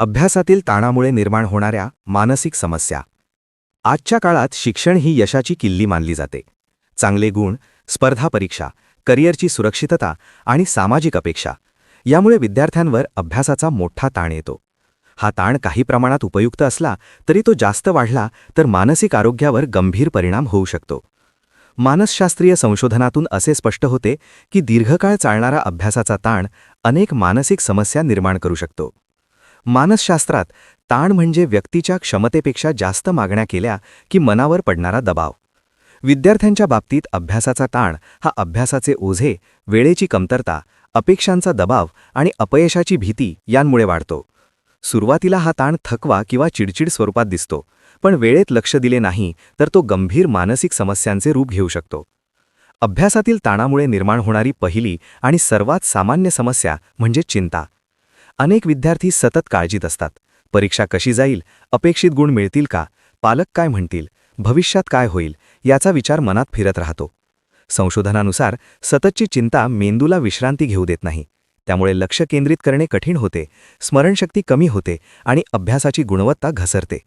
अभ्यासातील ताणामुळे निर्माण होणाऱ्या मानसिक समस्या. आजच्या काळात शिक्षण ही यशाची किल्ली मानली जाते. चांगले गुण स्पर्धा परीक्षा करिअरची सुरक्षितता आणि सामाजिक अपेक्षा यामुळे विद्यार्थ्यांवर अभ्यासाचा मोठा ताण येतो. हा ताण काही प्रमाणात उपयुक्त असला तरी तो जास्त वाढला तर मानसिक आरोग्यावर गंभीर परिणाम होऊ शकतो. मानसशास्त्रीय संशोधनातून असे स्पष्ट होते की दीर्घकाळ चालणारा अभ्यासाचा ताण अनेक मानसिक समस्या निर्माण करू शकतो. मानसशास्त्रात ताण म्हणजे व्यक्तीच्या क्षमतेपेक्षा जास्त मागण्या केल्या की मनावर पडणारा दबाव. विद्यार्थ्यांच्या बाबतीत अभ्यासाचा ताण हा अभ्यासाचे ओझे वेळेची कमतरता अपेक्षांचा दबाव आणि अपयशाची भीती यांमुळे वाढतो. सुरुवातीला हा ताण थकवा किंवा चिडचिड स्वरूपात दिसतो पण वेळेत लक्ष दिले नाही तर तो गंभीर मानसिक समस्यांचे रूप घेऊ शकतो. अभ्यासातील ताणामुळे निर्माण होणारी पहिली आणि सर्वात सामान्य समस्या म्हणजे चिंता. अनेक विद्यार्थी सतत काळजीत असतात. परीक्षा कशी जाईल? अपेक्षित गुण मिळतील का? पालक काय म्हणतील? भविष्यात काय होईल? याचा विचार मनात फिरत राहतो. संशोधनानुसार सततची चिंता मेंदूला विश्रांती घेऊ देत नाही. त्यामुळे लक्ष केंद्रित करणे कठीण होते स्मरणशक्ती कमी होते आणि अभ्यासाची गुणवत्ता घसरते.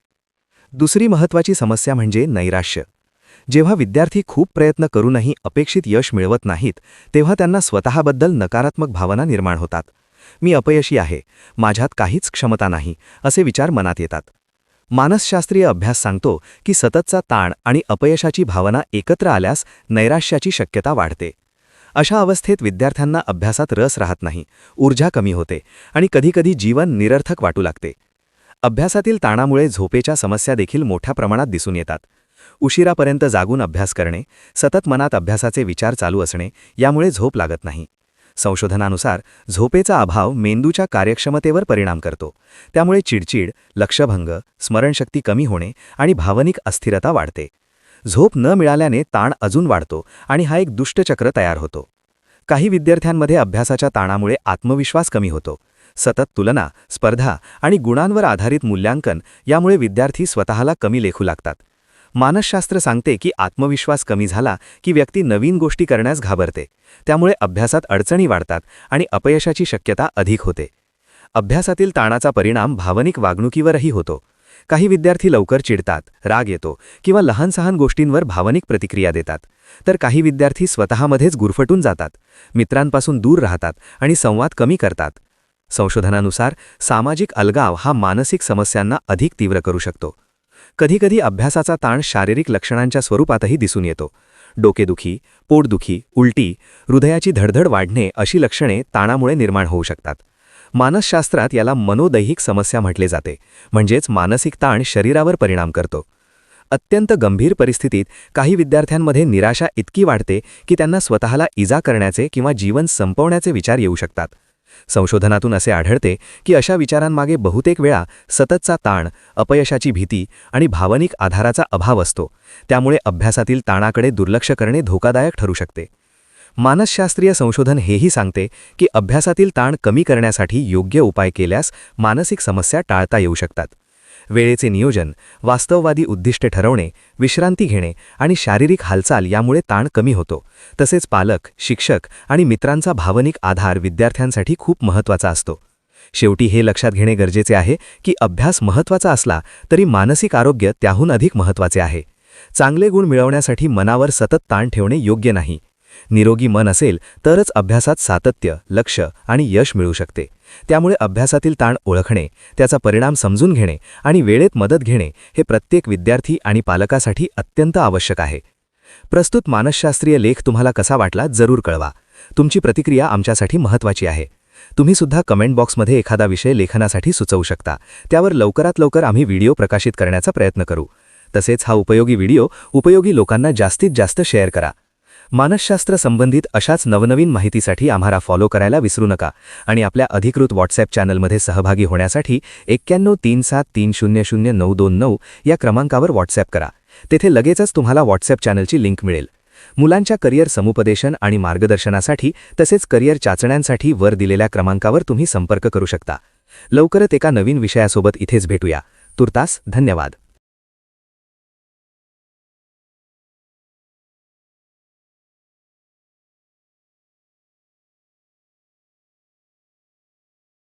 दुसरी महत्त्वाची समस्या म्हणजे नैराश्य. जेव्हा विद्यार्थी खूप प्रयत्न करूनही अपेक्षित यश मिळवत नाहीत तेव्हा त्यांना स्वतःबद्दल नकारात्मक भावना निर्माण होतात. मी अपयशी आहे माझ्यात काहीच क्षमता नाही असे विचार मनात येतात. मानसशास्त्रीय अभ्यास सांगतो की सततचा ताण आणि अपयशाची भावना एकत्र आल्यास नैराश्याची शक्यता वाढते. अशा अवस्थेत विद्यार्थ्यांना अभ्यासात रस राहत नाही ऊर्जा कमी होते आणि कधीकधी जीवन निरर्थक वाटू लागते. अभ्यासातील ताणामुळे झोपेच्या समस्या देखील मोठ्या प्रमाणात दिसून येतात. उशिरापर्यंत जागून अभ्यास करणे सतत मनात अभ्यासाचे विचार चालू असणे यामुळे झोप लागत नाही. संशोधनानुसार झोपेचा अभाव मेंदूच्या कार्यक्षमतेवर परिणाम करतो. त्यामुळे चिडचिड लक्षभंग स्मरणशक्ती कमी होणे आणि भावनिक अस्थिरता वाढते. झोप न मिळाल्याने ताण अजून वाढतो आणि हा एक दुष्टचक्र तयार होतो. काही विद्यार्थ्यांमध्ये अभ्यासाच्या ताणामुळे आत्मविश्वास कमी होतो. सतत तुलना स्पर्धा आणि गुणांवर आधारित मूल्यांकन यामुळे विद्यार्थी स्वतःला कमी लेखू लागतात. मानसशास्त्र सांगते की आत्मविश्वास कमी झाला की व्यक्ती नवीन गोष्टी करण्यास घाबरते. त्यामुळे अभ्यासात अडचणी वाढतात आणि अपयशाची शक्यता अधिक होते. अभ्यासातील ताणाचा परिणाम भावनिक वागणुकीवरही होतो. काही विद्यार्थी लवकर चिडतात राग येतो किंवा लहान सहान गोष्टींवर भावनिक प्रतिक्रिया देतात. तर काही विद्यार्थी स्वतःमध्येच गुरफटून जातात. मित्रांपासून दूर राहतात आणि संवाद कमी करतात. संशोधनानुसार सामाजिक अलगाव हा मानसिक समस्यांना अधिक तीव्र करू शकतो. कधीकधी अभ्यासाचा ताण शारीरिक लक्षणांच्या स्वरूपातही दिसून येतो. डोकेदुखी पोटदुखी उलटी हृदयाची धडधड वाढणे अशी लक्षणे ताणामुळे निर्माण होऊ शकतात. मानसशास्त्रात याला मनोदैहिक समस्या म्हटले जाते म्हणजेच मानसिक ताण शरीरावर परिणाम करतो. अत्यंत गंभीर परिस्थितीत काही विद्यार्थ्यांमध्ये निराशा इतकी वाढते की त्यांना स्वतःला इजा करण्याचे किंवा जीवन संपवण्याचे विचार येऊ शकतात. संशोधनातून असे आढळते की अशा विचारांमागे बहुतेक वेळा सततचा ताण अपयशाची भीती आणि भावनिक आधाराचा अभाव असतो. त्यामुळे अभ्यासातील ताणाकडे दुर्लक्ष करणे धोकादायक ठरू शकते. मानसशास्त्रीय संशोधन हेही सांगते की अभ्यासातील ताण कमी करण्यासाठी योग्य उपाय केल्यास मानसिक समस्या टाळता येऊ शकतात. वेळेचे नियोजन वास्तववादी उद्दिष्टे ठरवणे विश्रांती घेणे आणि शारीरिक हालचाल यामुळे ताण कमी होतो. तसेच पालक शिक्षक आणि मित्रांचा भावनिक आधार विद्यार्थ्यांसाठी खूप महत्त्वाचा असतो. शेवटी हे लक्षात घेणे गरजेचे आहे की अभ्यास महत्त्वाचा असला तरी मानसिक आरोग्य त्याहून अधिक महत्त्वाचे आहे. चांगले गुण मिळवण्यासाठी मनावर सतत ताण ठेवणे योग्य नाही. निरोगी मन असेल तरच अभ्यासात सातत्य लक्ष आणि यश मिळू शकते. त्यामुळे अभ्यासातील ताण ओळखणे त्याचा परिणाम समजून घेणे आणि वेळेत मदत घेणे हे प्रत्येक विद्यार्थी आणि पालकासाठी अत्यंत आवश्यक आहे. प्रस्तुत मानसशास्त्रीय लेख तुम्हाला कसा वाटला जरूर कळवा. तुमची प्रतिक्रिया आमच्यासाठी महत्त्वाची आहे. तुम्ही सुद्धा कमेंट बॉक्समध्ये एखादा विषय लेखनासाठी सुचवू शकता. त्यावर लवकरात लवकर आम्ही व्हिडिओ प्रकाशित करण्याचा प्रयत्न करू. तसेच हा उपयोगी व्हिडिओ उपयोगी लोकांना जास्तीत जास्त शेअर करा. मानसशास्त्र संबंधित अशाच नवनवीन माहितीसाठी आम्हाला फॉलो करायला विसरू नका आणि आपल्या अधिकृत व्हॉट्सॲप चॅनलमध्ये सहभागी होण्यासाठी एक्क्याण्णव तीन सात तीन शून्य शून्य नऊ दोन नऊ या क्रमांकावर व्हॉट्सॲप करा. तेथे लगेचच तुम्हाला व्हॉट्सॲप चॅनलची लिंक मिळेल. मुलांच्या करिअर समुपदेशन आणि मार्गदर्शनासाठी तसेच करिअर चाचण्यांसाठी वर दिलेल्या क्रमांकावर तुम्ही संपर्क करू शकता. लवकरच एका नवीन विषयासोबत इथेच भेटूया. तुर्तास धन्यवाद.